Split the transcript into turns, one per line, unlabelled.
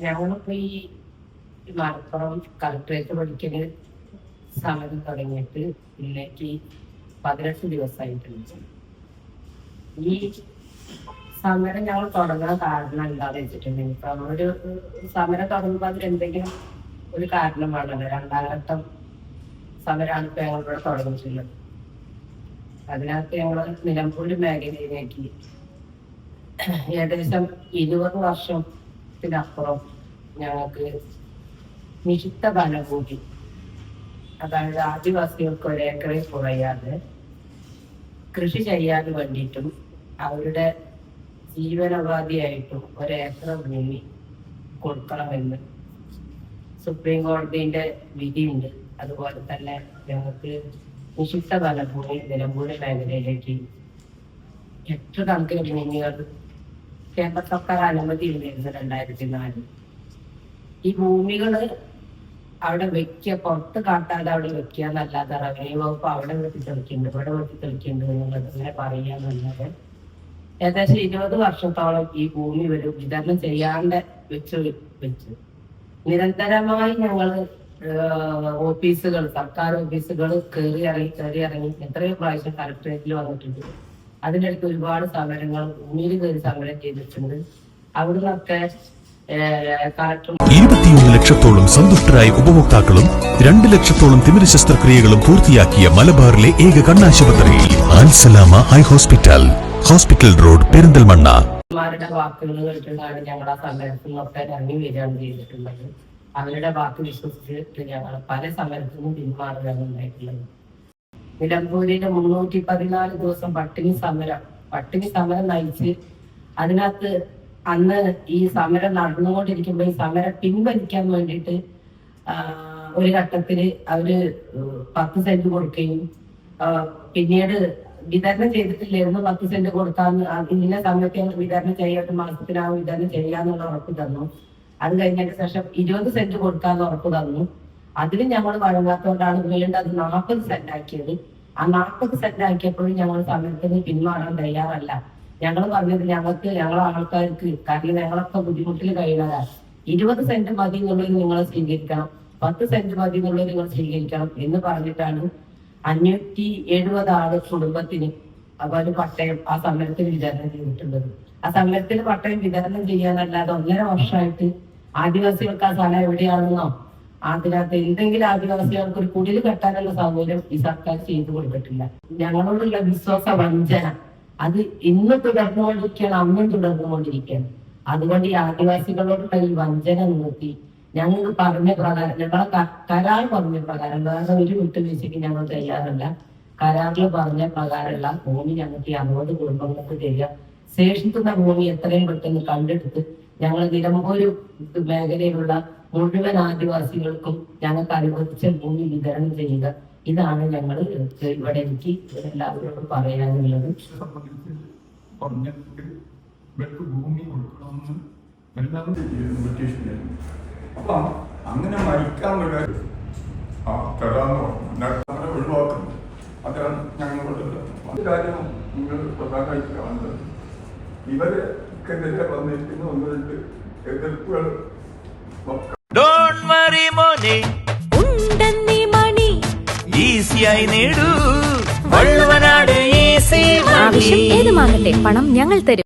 ഞങ്ങളിപ്പോ ഈ മലപ്പുറം കളക്ടറേറ്റ് പഠിക്കൽ സമരം തുടങ്ങിയിട്ട് ഇന്നേക്ക് പതിനെട്ട് ദിവസമായിട്ടുണ്ട് ഈ സമരം ഞങ്ങൾ തുടങ്ങാൻ കാരണം എന്താന്ന് വെച്ചിട്ടുണ്ടെങ്കിൽ ഇപ്പൊ നമ്മളൊരു സമരം തുടങ്ങുമ്പോൾ അതിലെന്തെങ്കിലും ഒരു കാരണം വേണമല്ലോ. രണ്ടാം സമരാണ് ഇപ്പൊ ഞങ്ങളിവിടെ തുടങ്ങിയിട്ടുള്ളത്. അതിനകത്ത് ഞങ്ങൾ നിലമ്പൂര് മേഖലയിലേക്ക് ഏകദേശം ഇരുപത് വർഷത്തിനപ്പുറം ഞങ്ങൾക്ക് നിഷിദ്ധ കൂടി അതായത് ആദിവാസികൾക്ക് ഒരേക്കറിൽ കുറയാതെ കൃഷി ചെയ്യാൻ വേണ്ടിയിട്ടും അവരുടെ ജീവനോപാധിയായിട്ടും ഒരേക്കർ ഭൂമി കൊടുക്കണമെന്ന് സുപ്രീം കോടതിന്റെ വിധിയുണ്ട്. അതുപോലെ തന്നെ ഞങ്ങൾക്ക് നിഷിദ്ധ വനഭൂമി നിലമ്പൂർ മേഖലയിലേക്ക് എത്ര കണക്കിന് ഭൂമികൾ കേന്ദ്ര സർക്കാർ അനുമതി ഉണ്ടായിരുന്നു രണ്ടായിരത്തി നാലിൽ ഈ ഭൂമികൾ അവിടെ വെക്കുക പുറത്ത് കാട്ടാതെ അവിടെ വെക്കുക എന്നല്ലാതെ റവന്യൂ വകുപ്പ് അവിടെ വെട്ടി തെളിക്കുന്നുണ്ട് ഇവിടെ വെട്ടി എന്നുള്ളത് ഇങ്ങനെ പറയാന്നല്ലാതെ ഏകദേശം ഇരുപത് വർഷത്തോളം ഈ ഭൂമി ഒരു വിതരണം ചെയ്യാണ്ട് വെച്ച് വെച്ച്. നിരന്തരമായി ഞങ്ങൾ ഓഫീസുകൾ സർക്കാർ ഓഫീസുകൾ കയറി ഇറങ്ങി കയറി ഇറങ്ങി എത്രയോ പ്രാവശ്യം കളക്ടറേറ്റിൽ വന്നിട്ടുണ്ട്. അതിനിടയ്ക്ക് ഒരുപാട് സമരങ്ങൾ ഭൂമിയിൽ കയറി സമരം ചെയ്തിട്ടുണ്ട്. അവിടുന്നൊക്കെ
ഇരുപത്തിയൊന്ന് ലക്ഷത്തോളം സന്തുഷ്ടരായ ഉപഭോക്താക്കളും രണ്ട് ലക്ഷത്തോളം തിമിര ശസ്ത്രക്രിയകളും പൂർത്തിയാക്കിയ മലബാറിലെ ഏക കണ്ണാശുപത്രി Al Salama eye hospital hospital road Perinthalmanna.
വാക്കുകൾ കേട്ടിട്ടാണ് ഞങ്ങൾ ആ സമരത്തിൽ നിന്നൊക്കെ ഇറങ്ങി വരികയാണ് ചെയ്തിട്ടുള്ളത്. അവരുടെ വാക്ക് വിശ്വസിച്ചിട്ട് ഞങ്ങൾ പല സമരത്തിനും പിന്മാറുകയാണ് ഉണ്ടായിട്ടുള്ളത്. നിലമ്പൂരിലെ മുന്നൂറ്റി പതിനാല് ദിവസം പട്ടിണി സമരം. പട്ടിണി സമരം നയിച്ച് അതിനകത്ത് അന്ന് ഈ സമരം നടന്നുകൊണ്ടിരിക്കുമ്പോൾ ഈ സമരം പിൻവലിക്കാൻ വേണ്ടിയിട്ട് ഒരു ഘട്ടത്തിൽ അവർ പത്ത് സെന്റ് കൊടുക്കുകയും പിന്നീട് വിതരണം ചെയ്തിട്ടില്ലായിരുന്നു പത്ത് സെന്റ് കൊടുക്കാന്ന് ഇന്ന സമയത്ത് വിതരണം ചെയ്യാത്ത മാസത്തിനാവും വിതരണം ചെയ്യാന്നുള്ള ഉറപ്പ് തന്നു. അത് കഴിഞ്ഞതിന് ശേഷം ഇരുപത് സെന്റ് കൊടുക്കാന്ന് ഉറപ്പ് തന്നു. അതിന് ഞങ്ങൾ വഴങ്ങാത്തതുകൊണ്ടാണ് വീണ്ടും അത് നാൽപ്പത് സെന്റ് ആക്കിയത് ആ നാൽപ്പത് സെന്റ് ആക്കിയപ്പോഴും ഞങ്ങൾ സമയത്തിന് പിന്മാറാൻ തയ്യാറല്ല. ഞങ്ങൾ പറഞ്ഞത് ഞങ്ങൾക്ക് ഞങ്ങളെ ആൾക്കാർക്ക് കാരണം ഞങ്ങളൊക്കെ ബുദ്ധിമുട്ടിൽ കഴിയുന്നതാണ്. ഇരുപത് സെന്റ് മതി എന്നുള്ളത് നിങ്ങൾ സ്വീകരിക്കണം. പത്ത് സെന്റ് മതി എന്നുള്ളത് നിങ്ങൾ സ്വീകരിക്കണം എന്ന് പറഞ്ഞിട്ടാണ് അഞ്ഞൂറ്റി എഴുപത് ആൾ കുടുംബത്തിന് അതുപോലെ പട്ടയം ആ സമരത്തിൽ വിതരണം ചെയ്തിട്ടുള്ളത്. ആ സമരത്തിൽ പട്ടയം വിതരണം ചെയ്യാനല്ലാതെ ഒന്നര വർഷമായിട്ട് ആദിവാസികൾക്ക് ആ സ്ഥലം എവിടെയാണെന്നോ അതിനകത്ത് എന്തെങ്കിലും ആദിവാസികൾക്ക് ഒരു കുടിൽ കെട്ടാനുള്ള സൗകര്യം ഈ സർക്കാർ ചെയ്തു കൊടുത്തിട്ടില്ല. ഞങ്ങളോടുള്ള വിശ്വാസ വഞ്ചന. അത് ഇന്ന് തുടർന്നുകൊണ്ടിരിക്കുകയാണ് അന്നും തുടർന്നുകൊണ്ടിരിക്കുകയാണ്. അതുകൊണ്ട് ഈ ആദിവാസികളോടുള്ള ഈ വഞ്ചന നിർത്തി ഞങ്ങൾ പറഞ്ഞ പ്രകാരം ഞങ്ങളെ കരാർ പറഞ്ഞ പ്രകാരം വേറെ ഒരു വിട്ടുവീഴ്ചയ്ക്ക് ഞങ്ങൾ തയ്യാറല്ല. കരാറിൽ പറഞ്ഞ പ്രകാരമുള്ള ഭൂമി ഞങ്ങൾക്ക് ഈ അറുപത് കുടുംബങ്ങൾക്ക് തരിക. ശേഷിക്കുന്ന ഭൂമി എത്രയും പെട്ടെന്ന് കണ്ടെടുത്ത് ഞങ്ങൾ നിലമ്പൂര് മേഖലയിലുള്ള മുഴുവൻ ആദിവാസികൾക്കും ഞങ്ങൾക്ക് അനുവദിച്ച ഭൂമി വിതരണം ചെയ്യുക. ഇതാണ് ഞങ്ങൾ ഇവിടെ എനിക്ക് എല്ലാവരോടും പറയാനുള്ളത്.
അപ്പൊ അങ്ങനെ മരിക്കാൻ ആ വന്നിരിക്കുന്ന ഒന്ന് രണ്ട് എതിർപ്പുകൾ
വറി മോനെ
ഉണ്ടെന്നീ മണി
ഈസിയായി നേടൂ. വള്ളുവനാട്
ആവശ്യം ഏതുമാകട്ടെ പണം ഞങ്ങൾ തരും.